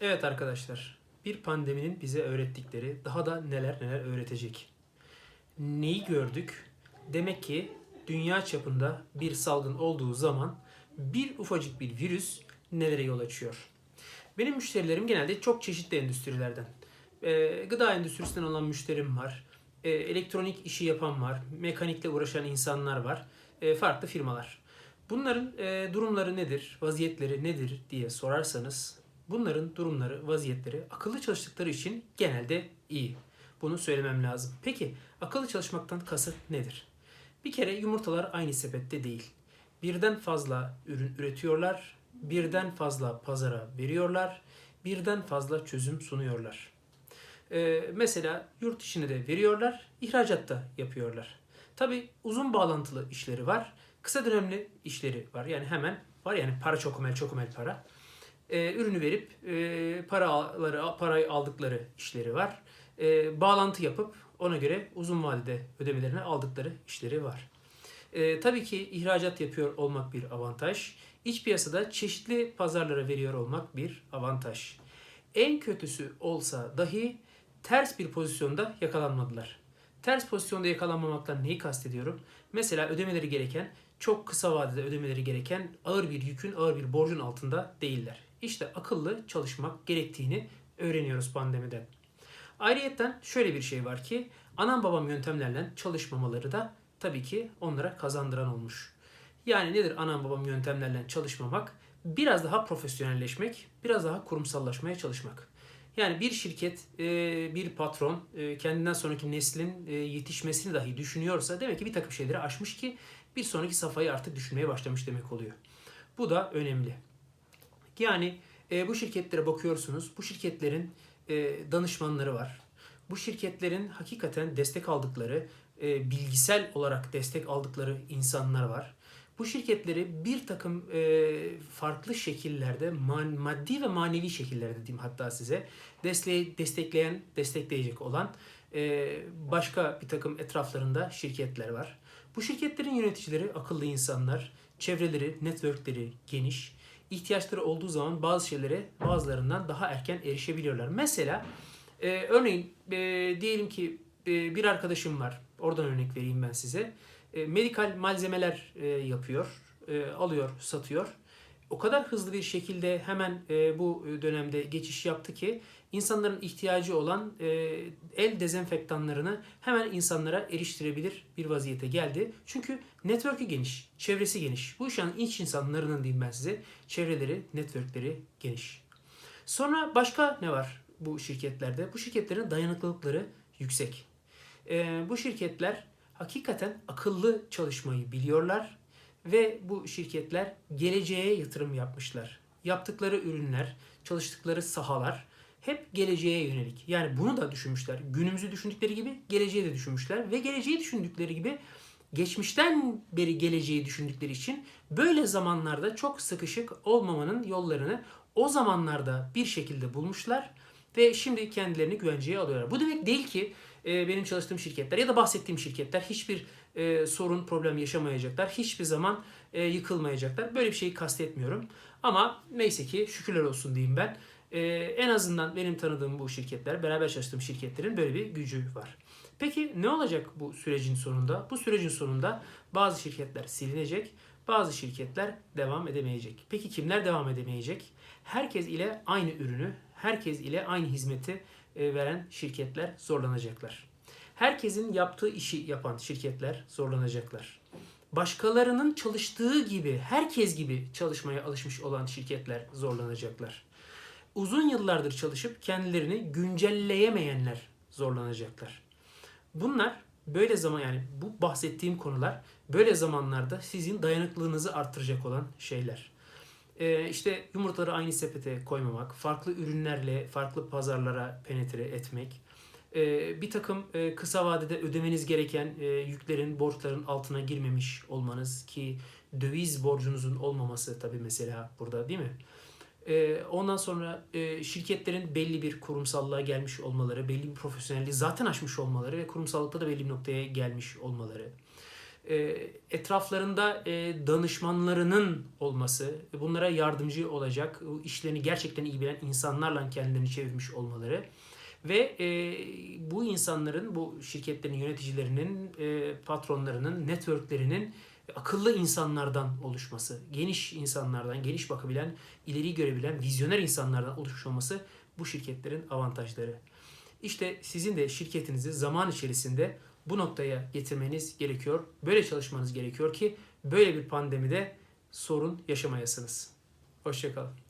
Evet arkadaşlar, bir pandeminin bize öğrettikleri daha da neler neler öğretecek. Neyi gördük? Demek ki dünya çapında bir salgın olduğu zaman bir ufacık bir virüs nelere yol açıyor. Benim müşterilerim genelde çok çeşitli endüstrilerden. Ee, gıda endüstrisinden olan müşterim var. Ee, elektronik işi yapan var. Mekanikle uğraşan insanlar var. Ee, farklı firmalar. Bunların e, durumları nedir, vaziyetleri nedir diye sorarsanız bunların durumları, vaziyetleri akıllı çalıştıkları için genelde iyi. Bunu söylemem lazım. Peki akıllı çalışmaktan kasıt nedir? Bir kere yumurtalar aynı sepette değil. Birden fazla ürün üretiyorlar, birden fazla pazara veriyorlar, birden fazla çözüm sunuyorlar. Ee, mesela yurt içine de veriyorlar, ihracat da yapıyorlar. Tabi uzun bağlantılı işleri var, kısa dönemli işleri var. Yani hemen var yani para çokumel çokumel para. Ee, ürünü verip e, paraları parayı aldıkları işleri var. Ee, bağlantı yapıp ona göre uzun vadede ödemelerini aldıkları işleri var. Ee, tabii ki ihracat yapıyor olmak bir avantaj. İç piyasada çeşitli pazarlara veriyor olmak bir avantaj. En kötüsü olsa dahi ters bir pozisyonda yakalanmadılar. Ters pozisyonda yakalanmamaktan neyi kastediyorum? Mesela ödemeleri gereken, çok kısa vadede ödemeleri gereken ağır bir yükün, ağır bir borcun altında değiller. İşte akıllı çalışmak gerektiğini öğreniyoruz pandemiden. Ayrıyeten şöyle bir şey var ki anam babam yöntemlerle çalışmamaları da tabii ki onlara kazandıran olmuş. Yani nedir anam babam yöntemlerle çalışmamak? Biraz daha profesyonelleşmek, biraz daha kurumsallaşmaya çalışmak. Yani bir şirket, e, bir patron e, kendinden sonraki neslin e, yetişmesini dahi düşünüyorsa demek ki bir takım şeyleri aşmış ki bir sonraki safhayı artık düşünmeye başlamış demek oluyor. Bu da önemli. Yani bu şirketlere bakıyorsunuz. Bu şirketlerin danışmanları var. Bu şirketlerin hakikaten destek aldıkları, bilgisel olarak destek aldıkları insanlar var. Bu şirketleri bir takım farklı şekillerde, maddi ve manevi şekillerde diyeyim hatta size destekleyen, destekleyecek olan başka bir takım etraflarında şirketler var. Bu şirketlerin yöneticileri akıllı insanlar, çevreleri, networkleri geniş ihtiyaçları olduğu zaman bazı şeylere bazılarından daha erken erişebiliyorlar. Mesela e, örneğin e, diyelim ki e, bir arkadaşım var. Oradan örnek vereyim ben size. E, medikal malzemeler e, yapıyor, e, alıyor, satıyor. O kadar hızlı bir şekilde hemen e, bu dönemde geçiş yaptı ki insanların ihtiyacı olan e, el dezenfektanlarını hemen insanlara eriştirebilir bir vaziyete geldi. Çünkü network'ü geniş, çevresi geniş. Bu işin iç insanlarının diyeyim ben size çevreleri, network'leri geniş. Sonra başka ne var bu şirketlerde? Bu şirketlerin dayanıklılıkları yüksek. E, bu şirketler hakikaten akıllı çalışmayı biliyorlar ve bu şirketler geleceğe yatırım yapmışlar. Yaptıkları ürünler, çalıştıkları sahalar hep geleceğe yönelik. Yani bunu da düşünmüşler. Günümüzü düşündükleri gibi geleceği de düşünmüşler ve geleceği düşündükleri gibi geçmişten beri geleceği düşündükleri için böyle zamanlarda çok sıkışık olmamanın yollarını o zamanlarda bir şekilde bulmuşlar ve şimdi kendilerini güvenceye alıyorlar. Bu demek değil ki e, benim çalıştığım şirketler ya da bahsettiğim şirketler hiçbir e, sorun, problem yaşamayacaklar. Hiçbir zaman e, yıkılmayacaklar. Böyle bir şeyi kastetmiyorum. Ama neyse ki şükürler olsun diyeyim ben. E, en azından benim tanıdığım bu şirketler, beraber çalıştığım şirketlerin böyle bir gücü var. Peki ne olacak bu sürecin sonunda? Bu sürecin sonunda bazı şirketler silinecek, bazı şirketler devam edemeyecek. Peki kimler devam edemeyecek? Herkes ile aynı ürünü, herkes ile aynı hizmeti veren şirketler zorlanacaklar. Herkesin yaptığı işi yapan şirketler zorlanacaklar. Başkalarının çalıştığı gibi, herkes gibi çalışmaya alışmış olan şirketler zorlanacaklar. Uzun yıllardır çalışıp kendilerini güncelleyemeyenler zorlanacaklar. Bunlar böyle zaman yani bu bahsettiğim konular böyle zamanlarda sizin dayanıklılığınızı arttıracak olan şeyler. Ee, işte yumurtaları aynı sepete koymamak, farklı ürünlerle farklı pazarlara penetre etmek, ee, bir takım e, kısa vadede ödemeniz gereken e, yüklerin, borçların altına girmemiş olmanız ki döviz borcunuzun olmaması tabii mesela burada değil mi? Ee, ondan sonra e, şirketlerin belli bir kurumsallığa gelmiş olmaları, belli bir profesyonelliği zaten aşmış olmaları ve kurumsallıkta da belli bir noktaya gelmiş olmaları. E, etraflarında e, danışmanlarının olması, bunlara yardımcı olacak, işlerini gerçekten iyi bilen insanlarla kendilerini çevirmiş olmaları ve e, bu insanların, bu şirketlerin yöneticilerinin, patronlarının, networklerinin akıllı insanlardan oluşması, geniş insanlardan, geniş bakabilen, ileri görebilen, vizyoner insanlardan oluşmuş olması bu şirketlerin avantajları. İşte sizin de şirketinizi zaman içerisinde bu noktaya getirmeniz gerekiyor. Böyle çalışmanız gerekiyor ki böyle bir pandemide sorun yaşamayasınız. Hoşçakalın.